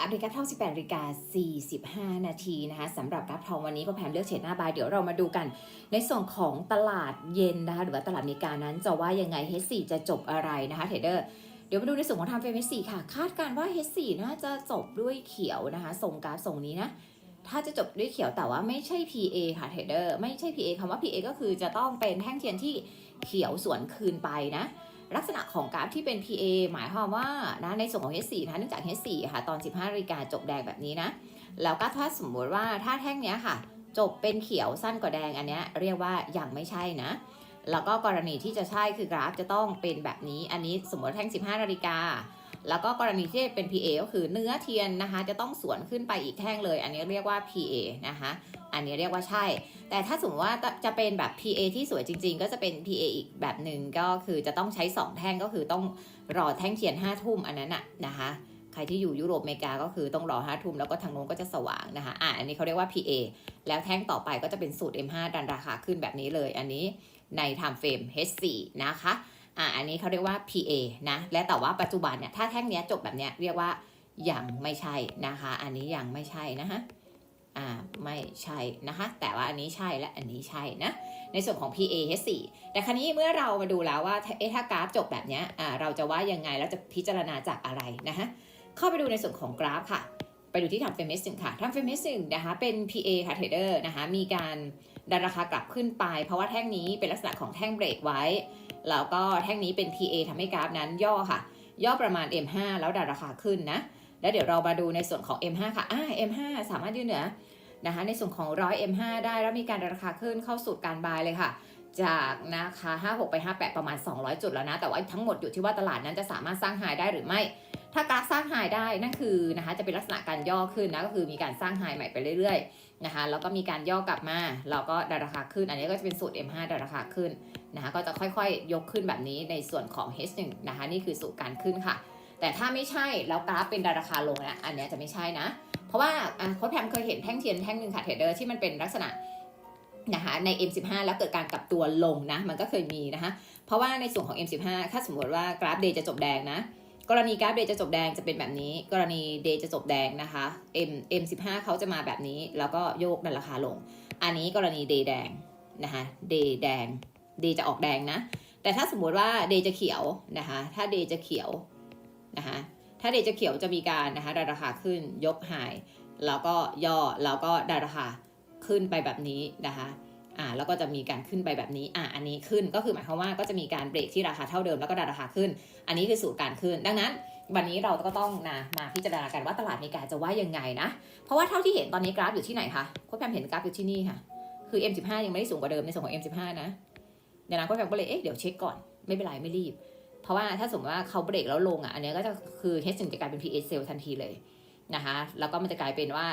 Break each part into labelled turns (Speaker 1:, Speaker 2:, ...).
Speaker 1: อเมริกาทอง18นาฬิกา45 นาทีนะคะสำหรับกราฟทองวันนี้ก็แพมเลือกเฉดหน้าบาย เดี๋ยวเรามาดูกัน ในส่วนของตลาดเย็นนะคะหรือว่าตลาดอเมริกานั้นจะว่ายังไง H4 จะจบอะไรนะคะเทรดเดอร์เดี๋ยวมาดูในส่วนของทางเฟรม H4 ค่ะ คาดการณ์ว่า H4 น่าจะจบด้วยเขียวนะคะส่งกราฟส่งนี้นะถ้าจะจบด้วยเขียวแต่ว่าไม่ใช่ PA ค่ะเทรดเดอร์ไม่ใช่ PA คำว่า PA ก็คือจะต้องเป็นแท่งเทียนที่เขียวสวนคืนไปนะ ลักษณะของกราฟที่เป็น PA หมายความว่านะในส่วนของ H4 นะเนื่องจาก H4 ค่ะตอน 15นาฬิกาจบแดงแบบนี้นะ แล้วก็ถ้าสมมติว่าถ้าแท่งเนี้ยค่ะ จบเป็นเขียวสั้นกว่าแดงอันเนี้ยเรียกว่ายังไม่ใช่นะ แล้วก็กรณีที่จะใช่คือกราฟจะต้องเป็นแบบนี้ อันนี้สมมติแท่ง 15นาฬิกา แล้วก็กรณีที่เป็น PA ก็คือเนื้อเทียนนะคะ จะต้องสวนขึ้นไปอีกแท่งเลย อันนี้เรียกว่า PA นะคะ อันนี้เรียกว่าใช่ แต่ถ้าสมมติว่าจะเป็นแบบ PA ที่สวยจริง ๆ ก็จะเป็น PA อีกแบบหนึ่งก็คือจะต้องใช้ 2 แท่งก็คือต้องรอแท่งเทียน5ทุ่มอันนั้นอะนะคะใครที่อยู่ยุโรปอเมริกาก็คือต้องรอ5ทุ่มแล้วก็ทางโน้นก็จะสว่างนะคะ อะอันนี้เขาเรียกว่า PA แล้วแท่งต่อไปก็จะเป็นสูตร M5 ดันราคาขึ้นแบบนี้เลย อันนี้ใน time frame H4 นะคะ อะอันนี้เขาเรียกว่า PA นะ และแต่ว่าปัจจุบันเนี่ยถ้าแท่งเนี้ยจบแบบเนี้ยเรียกว่ายังไม่ใช่นะคะ อันนี้ยังไม่ใช่นะคะอ่าไม่ใช่นะคะ แต่ว่าอันนี้ใช่และอันนี้ใช่นะ ในส่วนของ PA H4 แต่ครั้นี้เมื่อเรามาดูแล้วว่าเอ๊ะถ้ากราฟจบแบบเนี้ยอ่าเราจะว่ายังไงแล้วจะพิจารณาจากอะไรนะคะเข้าไปดูในส่วนของกราฟค่ะ ไปดูที่ทำเฟมิสซิ่งค่ะทำเฟมิสซิ่งนะคะเป็น PA ค่ะเทรดเดอร์นะคะมีการดันราคากลับขึ้นไป เพราะว่าแท่งนี้เป็นลักษณะของแท่งเบรกไว้ แล้วก็แท่งนี้เป็น PA ทำให้กราฟนั้นย่อค่ะ ย่อประมาณ M5 แล้วดันราคาขึ้นนะ แล้วเดี๋ยวเรามาดูในส่วนของ M5 ค่ะอ่า M5 สามารถยืนเหนือนะคะในส่วนของ100 M5 ได้แล้วมีการดันราคาขึ้นเข้าสู่การบายเลยค่ะจากนะคะ 56 ไป 58 ประมาณ 200 จุดแล้วนะ แต่ว่าทั้งหมดอยู่ที่ว่าตลาดนั้นจะสามารถสร้างไฮได้หรือไม่ ถ้ากราฟสร้างไฮได้นั่นคือนะคะจะเป็นลักษณะการย่อขึ้นนะก็คือมีการสร้างไฮใหม่ไปเรื่อยๆนะคะแล้วก็มีการย่อกลับมาเราก็ดันราคาขึ้น อันนี้ก็จะเป็นสูตร M5 ดันราคาขึ้นนะคะก็จะค่อยๆ ยกขึ้นแบบนี้ในส่วนของ H1 นะคะนี่คือสูตรการขึ้นค่ะ แต่ถ้าไม่ใช่แล้วกราฟเป็นดันราคาลงนะอันนี้จะไม่ใช่นะ เพราะว่าโค้ชแพมเคยเห็นแท่งเทียนแท่งหนึ่งค่ะเทรดเดอร์ที่มันเป็นลักษณะนะคะใน M15 แล้วเกิดการกลับตัวลงนะมันก็เคยมีนะคะเพราะว่าในส่วนของ M15 ถ้าสมมติว่ากราฟเดย์จะจบแดงนะ กรณีกราฟเดย์จะจบแดงจะเป็นแบบนี้ กรณีเดย์จะจบแดงนะคะ M M15 เขาจะมาแบบนี้ แล้วก็โยกดันราคาลง อันนี้กรณีเดย์แดงนะคะเดย์แดงเดย์จะออกแดงนะ แต่ถ้าสมมติว่าเดย์จะเขียวนะคะ ถ้าเดย์จะเขียวนะคะถ้าเดย์จะเขียวจะมีการนะคะดันราคาขึ้นยกไฮแล้วก็ย่อแล้วก็ดันราคาขึ้นไปแบบนี้นะคะ อ่าแล้วก็จะมีการขึ้นไปแบบนี้อ่าอันนี้ขึ้นก็คือหมายความว่าก็จะมีการเบรกที่ราคาเท่าเดิมแล้วก็ดันราคาขึ้น อันนี้คือสูตรการขึ้น ดังนั้น วันนี้เราก็ต้องนะมาพิจารณากันว่าตลาดอเมริกาจะว่ายังไงนะเพราะว่าเท่าที่เห็นตอนนี้กราฟอยู่ที่ไหนคะโค้ชแพมเห็นกราฟอยู่ที่นี่ค่ะคือ M15 ยังไม่ได้สูงกว่าเดิมในส่วนของ M15 นะดังนั้นโค้ชแพมก็เลยเอ๊ะเดี๋ยวเช็คก่อนไม่เป็นไรไม่รีบ เพราะว่าถ้าสมมติว่าเขาเบรกแล้วลงอะอันนี้ก็จะคือ H1 จะกลายเป็น PA sell ทันทีเลยนะคะแล้วก็มันจะกลายเป็นว่า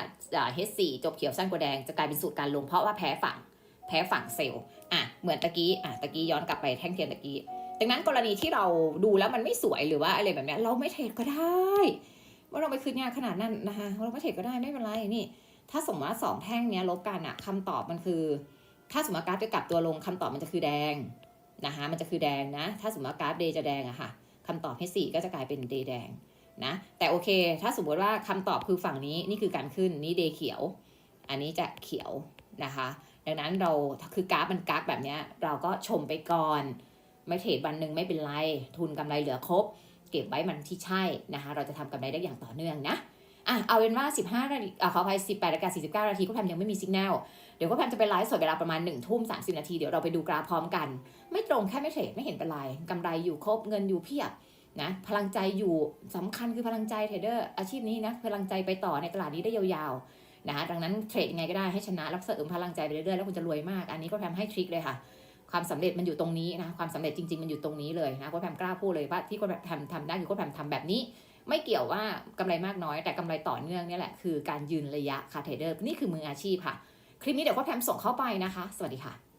Speaker 1: H4 จบเขียวสั้นกว่าแดงจะกลายเป็นสูตรการลงเพราะว่าแพ้ฝั่ง แพ้ฝั่งเซลล์อะเหมือนตะกี้อะตะกี้ย้อนกลับไปแท่งเทียนตะกี้ดังนั้นกรณีที่เราดูแล้วมันไม่สวยหรือว่าอะไรแบบนี้เราไม่เทรดก็ได้ว่าเราไปคืนงานขนาดนั้นนะคะเราไม่เทรดก็ได้ไม่เป็นไรนี่ถ้าสมมติว่าสองแท่งเนี้ยลบกันอะคำตอบมันคือ ถ้าสมมติว่ากราฟจะกลับตัวลงคำตอบมันจะคือแดงนะคะมันจะคือแดงนะ ถ้าสมมติว่ากราฟเดย์จะแดงอะค่ะคำตอบให้สี่ก็จะกลายเป็นเดย์แดงนะแต่โอเค ถ้าสมมติว่าคำตอบคือฝั่งนี้นี่คือการขึ้นนี่เดย์เขียว อันนี้จะเขียวนะคะ ดังนั้นเราคือกราฟมันกราฟแบบนี้เราก็ชมไปก่อน ไม่เทรดวันหนึ่งไม่เป็นไร ทุนกำไรเหลือครบ เก็บไว้มันที่ใช่นะคะ เราจะทำกำไรได้อย่างต่อเนื่องนะอะเอาเป็นว่า 15นาฬิกาขออภัย18นาฬิกา49 นาทีก็แพมยังไม่มีสัญญาณเดี๋ยวก็แพมจะไปไลฟ์สดเวลาประมาณ1ทุ่ม30 นาที เดี๋ยวเราไปดูกราฟพร้อมกัน ไม่ตรงแค่ไม่เทรดไม่เห็นเป็นไรกำไรอยู่ครบเงินอยู่เพียบนะพลังใจอยู่สำคัญคือพลังใจเทรดเดอร์อาชีพนี้นะพลังใจไปต่อในตลาดนี้ได้ยาวๆ นะคะดังนั้นเทรดยังไงก็ได้ให้ชนะแล้วเสริมพลังใจไปเรื่อยๆแล้วคุณจะรวยมาก อันนี้ก็แพมให้ทริคเลยค่ะ ความสำเร็จมันอยู่ตรงนี้นะความสำเร็จจริงๆมันอยู่ตรงนี้เลยนะก็แพมกล้าพูดเลยว่าที่ก็แพมทำทำได้คือก็แพมทำแบบนี้ ไม่เกี่ยวว่ากำไรมากน้อยแต่กำไรต่อเนื่องนี่แหละคือการยืนระยะค่ะเทรดเดอร์นี่คือมืออาชีพค่ะ คลิปนี้เดี๋ยวก็แพมส่งเข้าไปนะคะ สวัสดีค่ะ